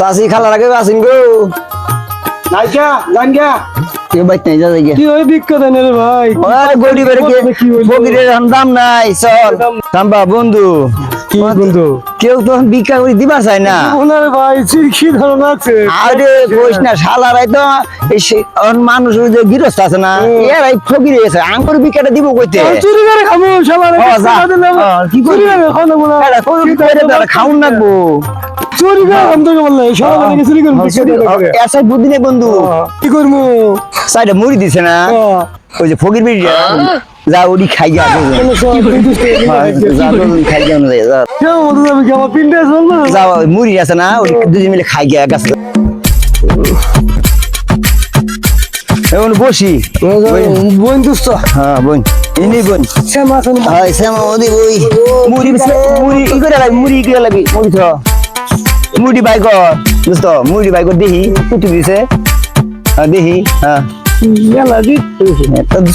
চাষি খালার আগে আসিন গো। নাইকা গাঙ্গা কেউ বাইক নাই যা যাই কি ওই বিক্ষত রে ভাই? ওরে গরিবের কে ফকিরের দাম নাই চল। সাম্বা বন্ধু। কি বন্ধু? কেউ তো ভিক্ষা করে দিবার চায় না। ওনার ভাই কি ধরন আছে? আরে কইস না শালারাই তো এই সে- এখন মানুষ যে গৃহস্থ আছে না হুম। এরাই ফকির হয়েছে আঙ্গুর ভিক্ষাটা দিব কইতে? চুরি করে খাব সবার ও, যা। ও, কি? করে? চুরি খাউন নাকবো চুরি করে আমি বললে চুরি করে বুদ্ধি নেই বন্ধু। কি করব? সাইডে মুড়ি দিছে না। ওই যে ফকির বেরি যা ওডি খাই যা যা দুজন খাই যা যা। মুড়ি আছে না ওই দুজন মিলে খাই গিয়া গাছ এখন বসি। বন্ধুস্ত হ্যাঁ বোন ইনি বোন শ্যামা আছে শ্যামা ওদি ওই মুড়ি মুড়ি ই করে। লাগি মুড়ি ই করে মুড়ি তো মুড়ি বাইক দোস্ত মুড়ি বাইক দেখি কুটু দিছে। হ্যাঁ দেখি হ্যাঁ।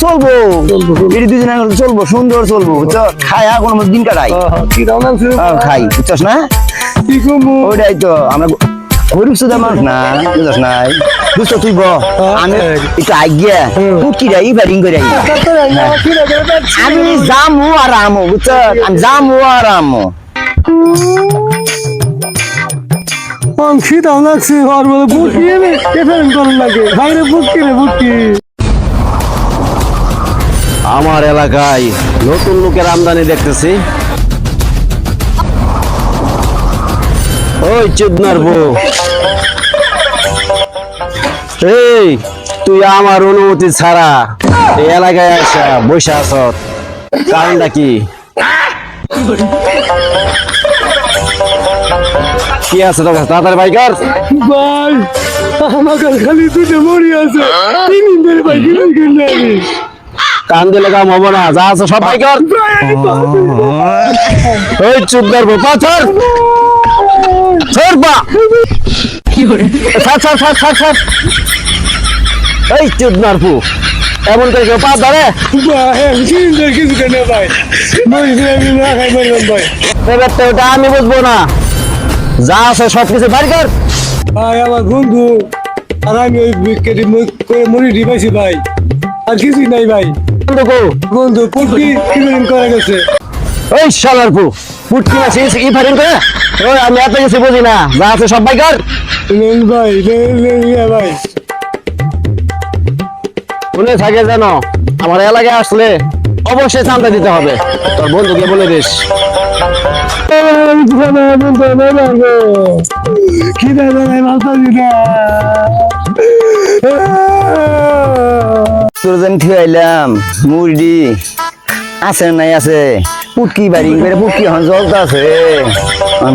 চলবো এটি। দুজন চলবো সুন্দর চলবো বুঝছ? খাই আর কোনো দিন কাটাই কি খাই বুঝছস না? কি ওইটাই তো আমরা গরিব সুদা মানুষ না বুঝছস বুঝছ তুই ব আমি একটু আজ্ঞা ফুটকি যাই ব্যাটিং করে আই আমি যামু আর আমো বুঝছ আমি যামু আর আমো। অংশী দাম লাগছে আর বলে বুটকি এনে এফএম করার লাগে বাইরে বুটকি রে বুটকি আমার এলাকায় নতুন লোকের আমদানি দেখতেছি ওই চুদনার বউ এই তুই আমার অনুমতি ছাড়া এই এলাকায় আসা বসে আস কারণটা কি কি আছে তোর কাছে তাড়াতাড়ি বাইকার। ভাই আমার কাছে খালি দুটো মরি আছে। তিন দিন ধরে ভাই কি করলে আমি কান দিলে কাম হব না যা আছে সব ওই পাথর ছড়বা ছাড়। ছাড় ছাড় এই চুদনার পু এমন করে কেউ পা ধরে? ভাই কিছু কেন ভাই? ভাই। আমি বুঝব না। যা আছে সব কিছু বাড়ি কর। ভাই আমার বন্ধু আর আমি ওই কেটে করে মরি ভাই। আর কিছুই নাই ভাই। বন্ধু পুটকি করা গেছে। ওই শালার পু পুটকি করে? ওই আমি এত কিছু বুঝি না। যা আছে সব বাই কর। লেন ভাই লেন লেন ভাই। শুনে থাকে জানো আমার এলাকায় আসলে অবশ্যই চান্দা দিতে হবে। তোর বন্ধুকে বলে দিস। কি দাদা দিদা? আছে নাই আছে? পুটকি বাড়ি করে পুটকি এখন জলতা আছে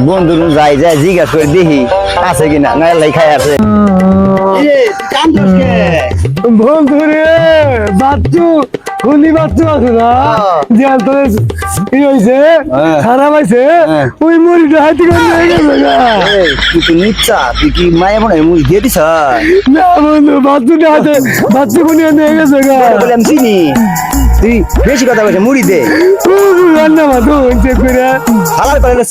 বন্ধু যাই যাই জিজ্ঞাসা করে দেখি আছে কিনা না লাই খাই আছে। বন্ধু রে বাচ্চু খুলি বাচ্চু আছে না? যে তোর কি হয়েছে হ্যাঁ। খারাপ হয়েছে হ্যাঁ। ওই মুড়িটা হাতি করে নিয়ে গেছে। এই, তুই তো নিচ্ছা তুই কি মায়া মনে হয় মুড়ি দিয়ে দিছ? না বন্ধু বাচ্চুটা হাতে বাচ্চু খুনি নিয়ে গেছে গা। বলে আমি চিনি। তুই বেশি কথা বলছে মুড়ি দে। রান্না মাথা হয়েছে করে করে